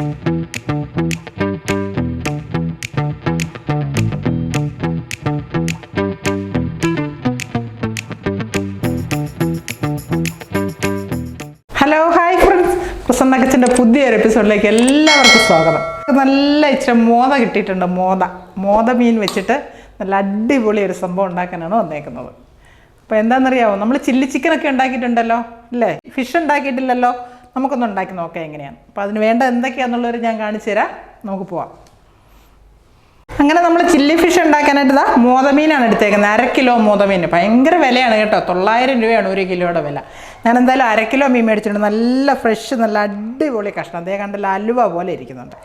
Hello hi friends Prasanna കിച്ചന്റെ പുതിയൊരു എപ്പിസോഡിലേക്ക് എല്ലാവർക്കും സ്വാഗതം. നല്ല ഇച്ചിരി മോദ കിട്ടിയിട്ടുണ്ട് മോദ മോദ മീൻ വെച്ചിട്ട് നല്ല അടിപൊളി ഒരു സംഭവം ഉണ്ടാക്കാനാണ് വന്നേക്കുന്നത്. അപ്പോൾ എന്താണെന്നറിയാമോ നമ്മൾ ചില്ലി ചിക്കനൊക്കെ ഉണ്ടാക്കിയിട്ടുണ്ടല്ലോ അല്ലേ? ഫിഷ് ഉണ്ടാക്കിയിട്ടില്ലല്ലോ. നമുക്കൊന്ന് ഉണ്ടാക്കി നോക്കാം എങ്ങനെയാണ്. അപ്പോൾ അതിന് വേണ്ട എന്തൊക്കെയാണെന്നുള്ളവർ ഞാൻ കാണിച്ചു തരാം. നമുക്ക് പോവാം. അങ്ങനെ നമ്മൾ ചില്ലി ഫിഷ് ഉണ്ടാക്കാനായിട്ട് ഇതാ മോതമീനാണ് എടുത്തേക്കുന്നത്. അര കിലോ മോതമീൻ ഭയങ്കര വിലയാണ് കേട്ടോ. തൊള്ളായിരം രൂപയാണ് ഒരു കിലോയുടെ വില. ഞാൻ എന്തായാലും അര കിലോ മീൻ മേടിച്ചിട്ടുണ്ട്. നല്ല ഫ്രഷ് നല്ല അടിപൊളി കഷ്ണം. അതേ കണ്ടല്ല അലുവ പോലെ ഇരിക്കുന്നുണ്ട്.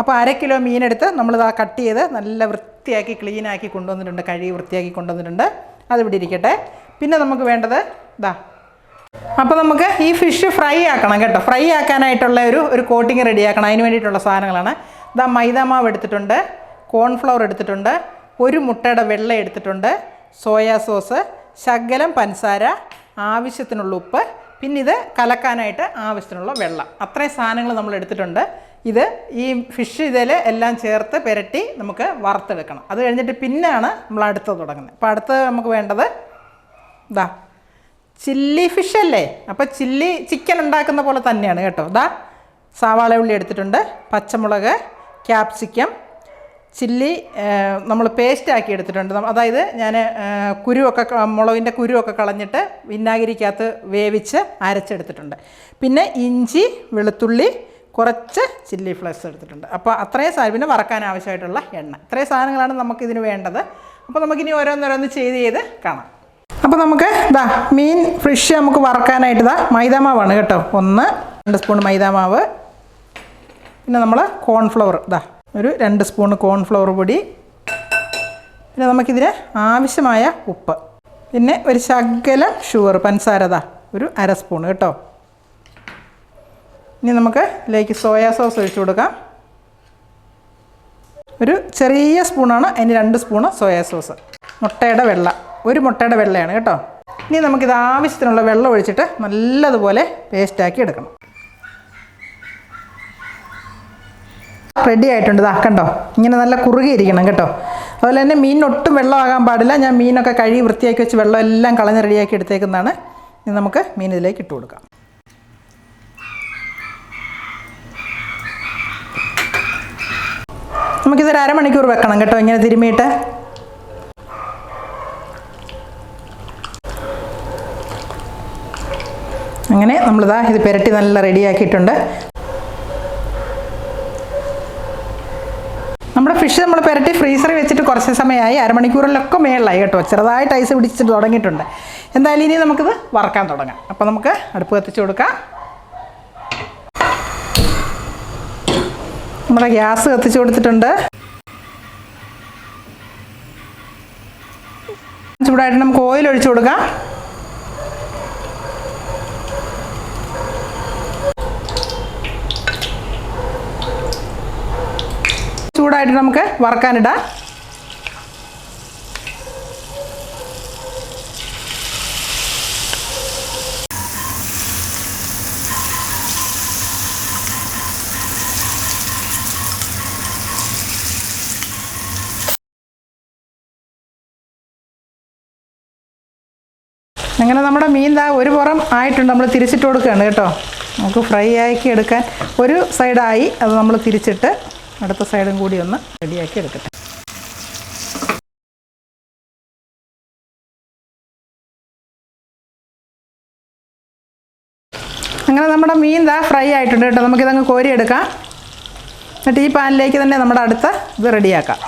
അപ്പോൾ അര കിലോ മീനെടുത്ത് നമ്മളിതാ കട്ട് ചെയ്ത് നല്ല വൃത്തിയാക്കി ക്ലീനാക്കി കൊണ്ടുവന്നിട്ടുണ്ട്. കഴുകി വൃത്തിയാക്കി കൊണ്ടുവന്നിട്ടുണ്ട്. അതിവിടെ ഇരിക്കട്ടെ. പിന്നെ നമുക്ക് വേണ്ടത് ഇതാ അപ്പോൾ നമുക്ക് ഈ ഫിഷ് ഫ്രൈ ആക്കണം കേട്ടോ. ഫ്രൈ ആക്കാനായിട്ടുള്ള ഒരു ഒരു കോട്ടിങ് റെഡിയാക്കണം അതിന് വേണ്ടിയിട്ടുള്ള സാധനങ്ങളാണ്. ഇതാ മൈദ മാവ് എടുത്തിട്ടുണ്ട്. കോൺഫ്ലവർ എടുത്തിട്ടുണ്ട്. ഒരു മുട്ടയുടെ വെള്ള എടുത്തിട്ടുണ്ട്. സോയാ സോസ് ശകലം പഞ്ചസാര ആവശ്യത്തിനുള്ള ഉപ്പ് പിന്നെ ഇത് കലക്കാനായിട്ട് ആവശ്യത്തിനുള്ള വെള്ളം. അത്രയും സാധനങ്ങൾ നമ്മൾ എടുത്തിട്ടുണ്ട്. ഇത് ഈ ഫിഷ് ഇതിൽ എല്ലാം ചേർത്ത് പുരട്ടി നമുക്ക് വറുത്തെടുക്കണം. അത് കഴിഞ്ഞിട്ട് പിന്നെയാണ് നമ്മൾ അടുത്തത് തുടങ്ങുന്നത്. അപ്പോൾ അടുത്ത് നമുക്ക് വേണ്ടത് ഇതാ ചില്ലി ഫിഷ് അല്ലേ? അപ്പോൾ ചില്ലി ചിക്കൻ ഉണ്ടാക്കുന്ന പോലെ തന്നെയാണ് കേട്ടോ. ഇതാ സവാള ഉള്ളി എടുത്തിട്ടുണ്ട് പച്ചമുളക് ക്യാപ്സിക്കം ചില്ലി നമ്മൾ പേസ്റ്റ് ആക്കി എടുത്തിട്ടുണ്ട്. അതായത് ഞാൻ കുരുവൊക്കെ മുളകിന്റെ കുരുവൊക്കെ കളഞ്ഞിട്ട് വിനാഗിരിക്കകത്ത് വേവിച്ച് അരച്ചെടുത്തിട്ടുണ്ട്. പിന്നെ ഇഞ്ചി വെളുത്തുള്ളി കുറച്ച് ചില്ലി ഫ്ലേക്സ് എടുത്തിട്ടുണ്ട്. അപ്പോൾ അത്രയും സാധനം പിന്നെ വറക്കാൻ ആവശ്യമായിട്ടുള്ള എണ്ണ. ഇത്രയും സാധനങ്ങളാണ് നമുക്കിതിന് വേണ്ടത്. അപ്പോൾ നമുക്കിനി ഓരോന്നോരോന്ന് ചെയ്ത് ചെയ്ത് കാണാം. അപ്പോൾ നമുക്ക് ഇതാ മീൻ ഫ്രഷ് നമുക്ക് വറക്കാനായിട്ട് ഇതാ മൈദാമാവാണ് കേട്ടോ. ഒന്ന് രണ്ട് സ്പൂൺ മൈദാമാവ്. പിന്നെ നമ്മൾ കോൺഫ്ലവർ ഇതാ ഒരു രണ്ട് സ്പൂൺ കോൺഫ്ലവർ പൊടി. പിന്നെ നമുക്കിതിന് ആവശ്യമായ ഉപ്പ്. പിന്നെ ഒരു ശകലം ഷുഗർ പഞ്ചസാര ഇതാ ഒരു അര സ്പൂൺ കേട്ടോ. ഇനി നമുക്ക് ഇതിലേക്ക് സോയാ സോസ് ഒഴിച്ചു കൊടുക്കാം. ഒരു ചെറിയ സ്പൂണാണ് അതിന് രണ്ട് സ്പൂണ് സോയാ സോസ് മുട്ടയുടെ വെള്ള. ഒരു മുട്ടയുടെ വെള്ളയാണ് കേട്ടോ. ഇനി നമുക്കിത് ആവശ്യത്തിനുള്ള വെള്ളം ഒഴിച്ചിട്ട് നല്ലതുപോലെ പേസ്റ്റാക്കി എടുക്കണം. റെഡി ആയിട്ടുണ്ട്. ഇതാ കണ്ടോ? ഇങ്ങനെ നല്ല കുറുകിയിരിക്കണം കേട്ടോ. അതുപോലെ തന്നെ മീൻ ഒട്ടും വെള്ളമാകാൻ പാടില്ല. ഞാൻ മീനൊക്കെ കഴുകി വൃത്തിയാക്കി വെച്ച് വെള്ളം എല്ലാം കളഞ്ഞ് റെഡിയാക്കി എടുത്തേക്കുന്നതാണ്. ഇനി നമുക്ക് മീൻ ഇതിലേക്ക് ഇട്ട് കൊടുക്കാം. നമുക്കിതൊരു അരമണിക്കൂർ വെക്കണം കേട്ടോ ഇങ്ങനെ തിരുമിയിട്ട് അങ്ങനെ നമ്മളിതാ ഇത് പുരട്ടി നല്ല റെഡിയാക്കിയിട്ടുണ്ട്. നമ്മുടെ ഫിഷ് നമ്മൾ പുരട്ടി ഫ്രീസറിൽ വെച്ചിട്ട് കുറച്ച് സമയമായി അരമണിക്കൂറിലൊക്കെ മേളിലായി കേട്ടോ. ചെറുതായിട്ട് ഐസ് പിടിച്ചിട്ട് തുടങ്ങിയിട്ടുണ്ട്. എന്തായാലും ഇനി നമുക്കിത് വറക്കാൻ തുടങ്ങാം. അപ്പോൾ നമുക്ക് അടുപ്പ് കത്തിച്ച് കൊടുക്കാം. നമ്മുടെ ഗ്യാസ് കത്തിച്ച് കൊടുത്തിട്ടുണ്ട്. ചൂടായിട്ട് നമുക്ക് ഓയിൽ ഒഴിച്ചു കൊടുക്കാം. ചൂടായിട്ട് നമുക്ക് വറക്കാനിടാം. അങ്ങനെ നമ്മുടെ മീൻ ദാ ഒരു പുറം ആയിട്ടുണ്ട് നമ്മൾ തിരിച്ചിട്ട് കൊടുക്കുകയാണ് കേട്ടോ. നമുക്ക് ഫ്രൈ ആക്കി എടുക്കാൻ ഒരു സൈഡായി അത് നമ്മൾ തിരിച്ചിട്ട് അടുത്ത സൈഡും കൂടി ഒന്ന് റെഡിയാക്കി എടുക്കട്ടെ. അങ്ങനെ നമ്മുടെ മീൻ ദാ ഫ്രൈ ആയിട്ടുണ്ട് കേട്ടോ. നമുക്കിതങ്ങ് കോരിയെടുക്കാം. എന്നിട്ട് ഈ പാനിലേക്ക് തന്നെ നമ്മുടെ അടുത്ത ഇത് റെഡിയാക്കാം.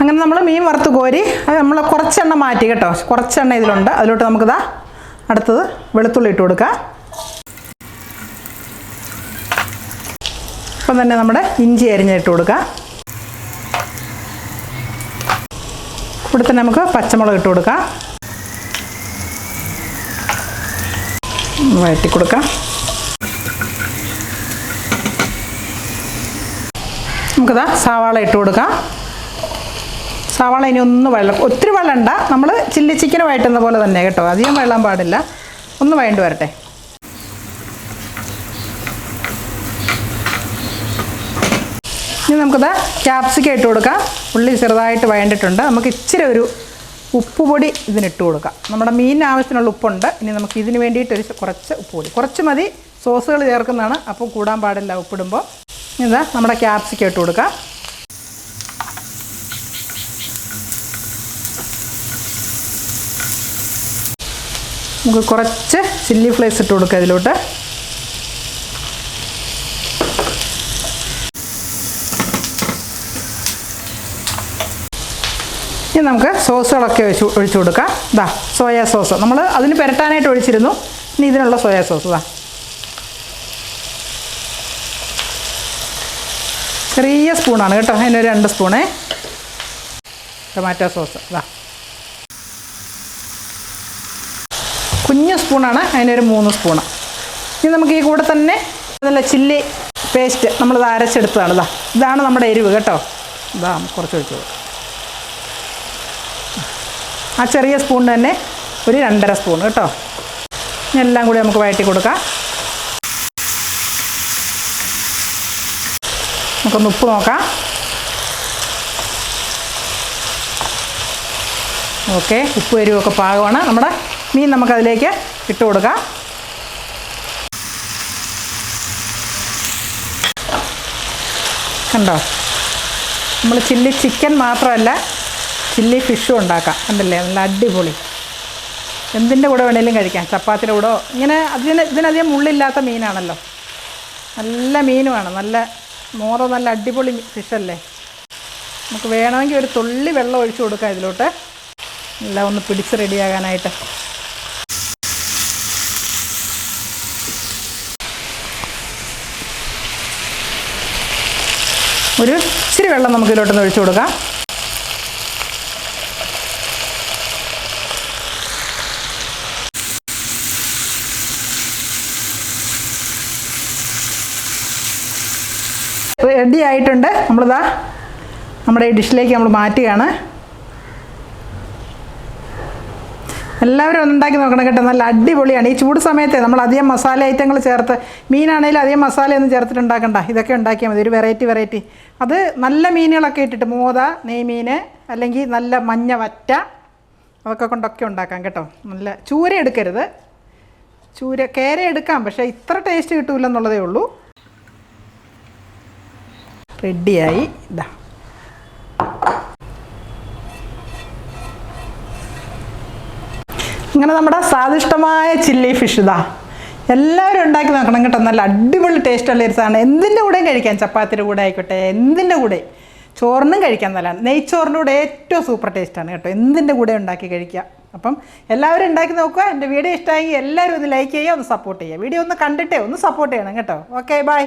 അങ്ങനെ നമ്മൾ മീൻ വറുത്ത് കോരി അത് നമ്മൾ കുറച്ചെണ്ണ മാറ്റി കേട്ടോ. കുറച്ചെണ്ണ ഇതിലുണ്ട്. അതിലോട്ട് നമുക്കിതാ അടുത്തത് വെളുത്തുള്ളി ഇട്ട് കൊടുക്കാം. അപ്പം തന്നെ നമ്മുടെ ഇഞ്ചി അരിഞ്ഞിട്ട് കൊടുക്കാം. ഇവിടെ തന്നെ നമുക്ക് പച്ചമുളക് ഇട്ട് കൊടുക്കാം. വഴറ്റി കൊടുക്കാം. നമുക്കിതാ സവാള ഇട്ട് കൊടുക്കാം. സവാള ഇനി ഒന്ന് വെള്ളം ഒത്തിരി വെള്ളമുണ്ട നമ്മൾ ചില്ലി ചിക്കന് വഴറ്റുന്ന പോലെ തന്നെ കേട്ടോ. അധികം വെള്ളം പാടില്ല. ഒന്ന് വഴണ്ട് വരട്ടെ. നമുക്കിത് ക്യാപ്സിക്കം ഇട്ട് കൊടുക്കാം. ഉള്ളി ചെറുതായിട്ട് വഴണ്ടിട്ടുണ്ട്. നമുക്ക് ഇച്ചിരി ഒരു ഉപ്പുപൊടി ഇതിനിട്ട് കൊടുക്കാം. നമ്മുടെ മീനിന് ആവശ്യത്തിനുള്ള ഉപ്പുണ്ട്. ഇനി നമുക്ക് ഇതിന് വേണ്ടിയിട്ട് ഒരു കുറച്ച് ഉപ്പുപൊടി കുറച്ച് മതി. സോസുകൾ ചേർക്കുന്നതാണ്. അപ്പോൾ കൂടാൻ പാടില്ല ഉപ്പിടുമ്പോൾ. ഇതാ നമ്മുടെ ക്യാപ്സിക്കം ഇട്ട് കൊടുക്കാം. നമുക്ക് കുറച്ച് ചില്ലി ഫ്ലേക്സ് ഇട്ട് കൊടുക്കുക ഇതിലോട്ട്. ഇനി നമുക്ക് സോസുകളൊക്കെ ഒഴിച്ച് ഒഴിച്ചു കൊടുക്കാം. ഇതാ സോയാ സോസ്. നമ്മൾ അതിന് പുരട്ടാനായിട്ട് ഒഴിച്ചിരുന്നു. ഇനി ഇതിനുള്ള സോയാ സോസ് ഇതാ ചെറിയ സ്പൂണാണ് കേട്ടോ. അതിനൊരു രണ്ട് സ്പൂണേ. ടൊമാറ്റോ സോസ് ഇതാ കുഞ്ഞു സ്പൂണാണ് അതിനൊരു മൂന്ന് സ്പൂണ്. ഇനി നമുക്ക് ഈ കൂടെ തന്നെ നല്ല ചില്ലി പേസ്റ്റ് നമ്മളിത് അരച്ചെടുത്തതാണ് ഇതാ ഇതാണ് നമ്മുടെ എരിവ് കേട്ടോ. ഇതാ കുറച്ച് ഒഴിച്ചു കൊടുക്കാം. ആ ചെറിയ സ്പൂൺ തന്നെ ഒരു രണ്ടര സ്പൂൺ കേട്ടോ. എല്ലാം കൂടി നമുക്ക് വഴറ്റി കൊടുക്കാം. നമുക്കൊന്ന് ഉപ്പ് നോക്കാം. ഓക്കെ ഉപ്പ് എരിവൊക്കെ പാകമാണ്. നമ്മുടെ മീൻ നമുക്കതിലേക്ക് ഇട്ട് കൊടുക്കാം. കണ്ടോ? നമ്മൾ ചില്ലി ചിക്കൻ മാത്രമല്ല ചില്ലി ഫിഷും ഉണ്ടാക്കാം. ഉണ്ടല്ലേ നല്ല അടിപൊളി. എന്തിന്റെ കൂടെ വേണേലും കഴിക്കാം. ചപ്പാത്തിയുടെ കൂടെ. ഇങ്ങനെ അതിന് ഇതിനധികം മുള്ളില്ലാത്ത മീനാണല്ലോ. നല്ല മീനുമാണ് നല്ല മോറ നല്ല അടിപൊളി ഫിഷല്ലേ നമുക്ക് വേണമെങ്കിൽ ഒരു തുള്ളി വെള്ളം ഒഴിച്ചു കൊടുക്കാം ഇതിലോട്ട്. എല്ലാം ഒന്ന് പിടിച്ച് റെഡിയാകാനായിട്ട് ഒരു ഇച്ചിരി വെള്ളം നമുക്ക് ഇതിലോട്ടൊന്ന് ഒഴിച്ചു കൊടുക്കാം. റെഡി ആയിട്ടുണ്ട്. നമ്മളിതാ നമ്മുടെ ഈ ഡിഷിലേക്ക് നമ്മൾ മാറ്റുകയാണ്. എല്ലാവരും ഉണ്ടാക്കി നോക്കണം കേട്ടോ. നല്ല അടിപൊളിയാണ്. ഈ ചൂട് സമയത്തെ നമ്മൾ അധികം മസാല ഐറ്റങ്ങൾ ചേർത്ത് മീനാണെങ്കിലും അധികം മസാലയൊന്നും ചേർത്തിട്ട് ഉണ്ടാക്കണ്ട ഇതൊക്കെ ഉണ്ടാക്കിയാൽ മതി. ഒരു വെറൈറ്റി വെറൈറ്റി അത് നല്ല മീനുകളൊക്കെ ഇട്ടിട്ട് മോത നെയ്മീൻ അല്ലെങ്കിൽ നല്ല മഞ്ഞ വറ്റ അതൊക്കെ കൊണ്ടൊക്കെ ഉണ്ടാക്കാം കേട്ടോ. നല്ല ചൂര എടുക്കരുത്. ചൂര കേര എടുക്കാം. പക്ഷേ ഇത്ര ടേസ്റ്റ് കിട്ടൂലെന്നുള്ളതേ ഉള്ളൂ. റെഡിയായി. ഇതാ ഇങ്ങനെ നമ്മുടെ സ്വാദിഷ്ടമായ ചില്ലി ഫിഷ് ഇതാ എല്ലാവരും ഉണ്ടാക്കി നോക്കണം കേട്ടോ. നല്ല അടിപൊളി ടേസ്റ്റ് ഉള്ള ഒരു സാധനം. എന്തിന്റെ കൂടെയും കഴിക്കാം. ചപ്പാത്തിയുടെ കൂടെ ആയിക്കോട്ടെ. എന്തിന്റെ കൂടെ? ചോറിനും കഴിക്കാൻ നല്ലതാണ് നെയ്ച്ചോറിന്റെ കൂടെ ഏറ്റവും സൂപ്പർ ടേസ്റ്റാണ് കേട്ടോ. എന്തിന്റെ കൂടെ ഉണ്ടാക്കി കഴിക്കാം. അപ്പം എല്ലാവരും ഉണ്ടാക്കി നോക്കുക. എന്റെ വീഡിയോ ഇഷ്ടമായി. എല്ലാവരും ഒന്ന് ലൈക്ക് ചെയ്യുക. ഒന്ന് സപ്പോർട്ട് ചെയ്യുക. വീഡിയോ ഒന്ന് കണ്ടിട്ടേ ഒന്ന് സപ്പോർട്ട് ചെയ്യണം കേട്ടോ. Okay bye